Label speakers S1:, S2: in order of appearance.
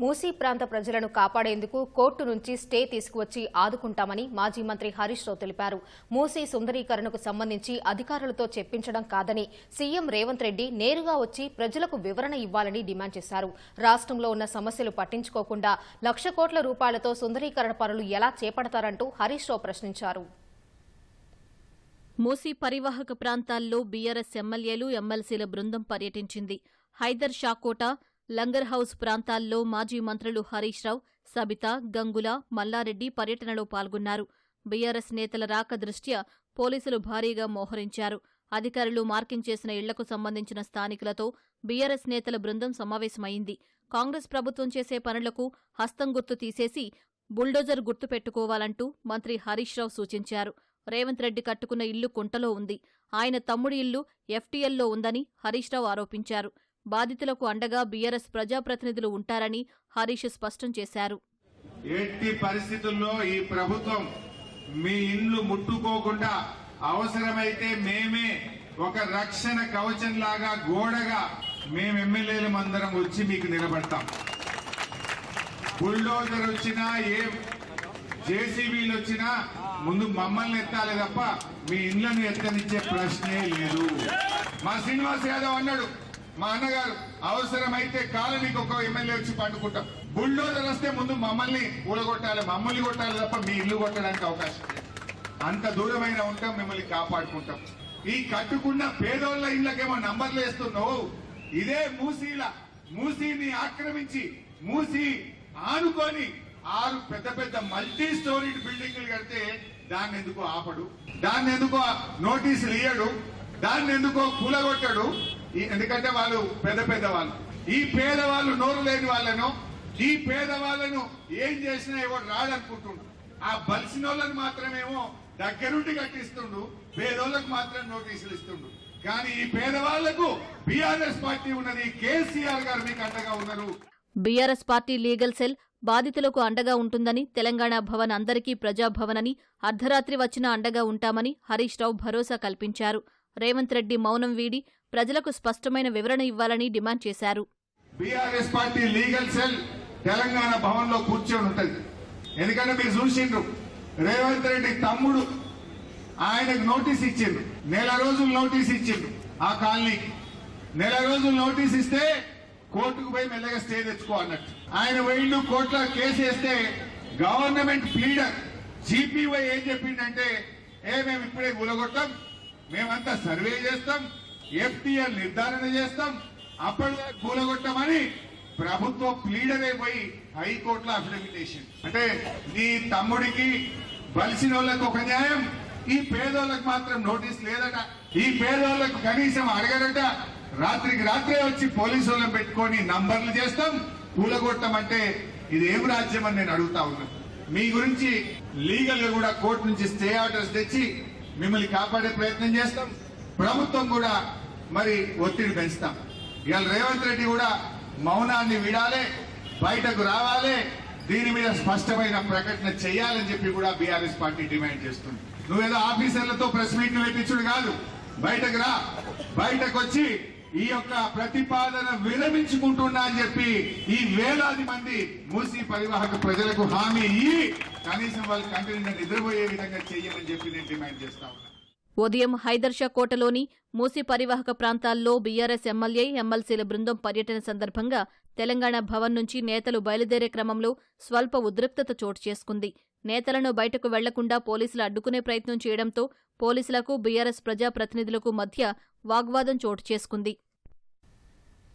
S1: మూసీ ప్రాంత ప్రజలను కాపాడేందుకు కోర్టు నుంచి స్టే తీసుకువచ్చి ఆదుకుంటామని మాజీ మంత్రి హరీష్ రావు తెలిపారు. మూసీ సుందరీకరణకు సంబంధించి అధికారులతో చెప్పించడం కాదని సీఎం రేవంత్ రెడ్డి నేరుగా వచ్చి ప్రజలకు వివరణ ఇవ్వాలని డిమాండ్ చేశారు. రాష్ట్రంలో ఉన్న సమస్యలు పట్టించుకోకుండా లక్ష కోట్ల రూపాయలతో సుందరీకరణ పనులు ఎలా చేపడతారంటూ హరీష్ రావు ప్రశ్నించారు.
S2: మూసీ పరివాహక ప్రాంతాల్లో బీఆర్ఎస్ ఎమ్మెల్యేలు ఎమ్మెల్సీల బృందం పర్యటించింది. హైదర్ షాకోట లంగర్ హౌస్ ప్రాంతాల్లో మాజీ మంత్రులు హరీష్ రావు సబిత గంగుల మల్లారెడ్డి పర్యటనలో పాల్గొన్నారు. బీఆర్ఎస్ నేతల రాక దృష్ట్యా పోలీసులు భారీగా మోహరించారు. అధికారులు మార్కింగ్ చేసిన ఇళ్ళకు సంబంధించిన స్థానికులతో బీఆర్ఎస్ నేతల బృందం సమావేశమైంది. కాంగ్రెస్ ప్రభుత్వం చేసే పనులకు హస్తం గుర్తు తీసేసి బుల్డోజర్ గుర్తు పెట్టుకోవాలంటూ మంత్రి హరీష్ రావు సూచించారు. రేవంత్ రెడ్డి కట్టుకున్న ఇల్లు కుంటలో ఉంది. ఆయన తమ్ముడి ఇల్లు ఎఫ్టీఎల్లో ఉందని హరీష్ రావు ఆరోపించారు. బాధితులకు అండగా బీఆర్ఎస్ ప్రజాప్రతినిధులు ఉంటారని హరీష్ స్పష్టం చేశారు.
S3: ఎట్టి పరిస్థితుల్లో ఈ ప్రభుత్వం మీ ఇండ్లు ముట్టుకోకుండా అవసరమైతే మేమే ఒక రక్షణ కవచం లాగా గోడగా మేము ఎమ్మెల్యేలు అందరం వచ్చి మీకు నిలబడతాం. బుల్డోజర్ వచ్చినా ఏ జేసీబీలు వచ్చినా ముందు మమ్మల్ని ఎత్తాలి తప్ప మీ ఇండ్లను ఎత్తనిచ్చే ప్రశ్నే లేదు. మా శ్రీనివాస్ యాదవ్ అన్నాడు మా అన్నగారు అవసరమైతే కాలనీకి ఒక ఎమ్మెల్యే వచ్చి పండుకుంటాం. బుల్డోజర్ వస్తే ముందు మమ్మల్ని ఊడగొట్టాలి మమ్మల్ని కొట్టాలి తప్ప మీ ఇల్లు కొట్టడానికి అవకాశం అంత దూరమైన ఉంటాం మిమ్మల్ని కాపాడుకుంటాం. ఈ కట్టుకున్న పేదోళ్ళ ఇళ్ళకేమో నంబర్లు వేస్తున్నావు? ఇదే మూసీల మూసీని ఆక్రమించి మూసి ఆనుకొని ఆరు పెద్ద పెద్ద మల్టీ స్టోరీడ్ బిల్డింగ్లు కడితే దాన్ని ఎందుకో ఆపడు? దాన్ని ఎందుకో నోటీసులు ఇయ్యడు? దాన్ని ఎందుకో కూలగొట్టాడు? ఎందుకంటే వాళ్ళు పెద్ద పెద్ద వాళ్ళు ఈ పేదవాళ్ళు నోరు లేని వాళ్ళను ఈ పేదవాళ్ళను ఏం చేసినా ఎవరు రాడనుకుంటుండ్రు ఆ బలిసిన వాళ్ళని మాత్రమేమో దగ్గరుండి కట్టిస్తుండు పేదోళ్ళకు మాత్రం నోటీసులు ఇస్తుండు. కానీ ఈ పేదవాళ్ళకు బీఆర్ఎస్ పార్టీ ఉన్నది కేసీఆర్ గారు మీకు అండగా ఉన్నారు.
S2: బీఆర్ఎస్ పార్టీ లీగల్ సెల్ బాధితులకు అండగా ఉంటుందని తెలంగాణ భవన్ అందరికీ ప్రజాభవన్ అని అర్ధరాత్రి వచ్చినా అండగా ఉంటామని హరీష్ రావు భరోసా కల్పించారు. రేవంత్ రెడ్డి మౌనం వీడి ప్రజలకు స్పష్టమైన వివరణ ఇవ్వాలని డిమాండ్ చేశారు.
S3: BRS party legal cell Telangana భవన్లో కూర్చొని ఉంటుంది. ఎందుకంటే మీరు చూసిండ్రు రేవంత్ రెడ్డి తమ్ముడు ఆయనకు నోటీస్ ఇచ్చిండు నెల రోజులు నోటీస్ ఇచ్చిండు ఆ కాలనీకి. నెల రోజులు నోటీస్ ఇస్తే కోర్టుకు పోయి మెల్లగా స్టే తెచ్చుకో అన్నట్టు. ఆయన పోయిండు కోర్టులో కేసు వేస్తే గవర్నమెంట్ ప్లీడర్ జీపీవై ఏం చెప్పిండంటే ఏ మేము ఇప్పుడే గులగొట్టాం మేమంతా సర్వే చేస్తాం ఎఫ్టీఎల్ నిర్ధారణ చేస్తాం అప్పటిదాకా కూలగొట్టమని ప్రభుత్వం ప్లీడరే పోయి హైకోర్టులో అఫిడవిట్ అంటే నీ తమ్ముడికి బలిసిన వాళ్ళకు ఒక న్యాయం ఈ పేదోళ్ళకు మాత్రం నోటీస్ లేదట. ఈ పేదోళ్ళకు కనీసం అడగరట. రాత్రికి రాత్రే వచ్చి పోలీసు వాళ్ళని పెట్టుకొని నంబర్లు చేస్తాం కూలగొట్టమంటే ఇది ఏం రాజ్యం అని నేను అడుగుతా ఉన్నా. మీ గురించి లీగల్గా కూడా కోర్టు నుంచి స్టే ఆర్డర్స్ తెచ్చి మిమ్మల్ని కాపాడే ప్రయత్నం చేస్తాం. ప్రభుత్వం కూడా మరి ఒత్తిడి పెంచుతాం. ఇవాళ రేవంత్ రెడ్డి కూడా మౌనాన్ని విడాలి బయటకు రావాలి దీని మీద స్పష్టమైన ప్రకటన చేయాలని చెప్పి కూడా బీఆర్ఎస్ పార్టీ డిమాండ్ చేస్తుంది. నువ్వేదో ఆఫీసర్లతో ప్రెస్ మీట్లు పెట్టించుడు కాదు. బయటకు రా. బయటకు వచ్చి ఈ యొక్క ప్రతిపాదన విరమించుకుంటున్నా అని చెప్పి ఈ వేలాది మంది మూసీ పరివాహక ప్రజలకు హామీ ఇయ్యి కనీసం వాళ్ళ కంటిన్యూ నిద్రపోయే విధంగా చేయమని చెప్పి నేను డిమాండ్ చేస్తా ఉన్నా.
S2: ఉదయం హైదర్షా కోటలోని మూసి పరివాహక ప్రాంతాల్లో బీఆర్ఎస్ ఎమ్మెల్యే ఎమ్మెల్సీల బృందం పర్యటన సందర్భంగా తెలంగాణ భవన్ నుంచి నేతలు బయలుదేరే క్రమంలో స్వల్ప ఉద్రిక్తత చోటు చేసుకుంది. నేతలను బయటకు వెళ్ళకుండా పోలీసులు అడ్డుకునే ప్రయత్నం చేయడంతో పోలీసులకు బీఆర్ఎస్ ప్రజాప్రతినిధులకు మధ్య వాగ్వాదం చోటు చేసుకుంది.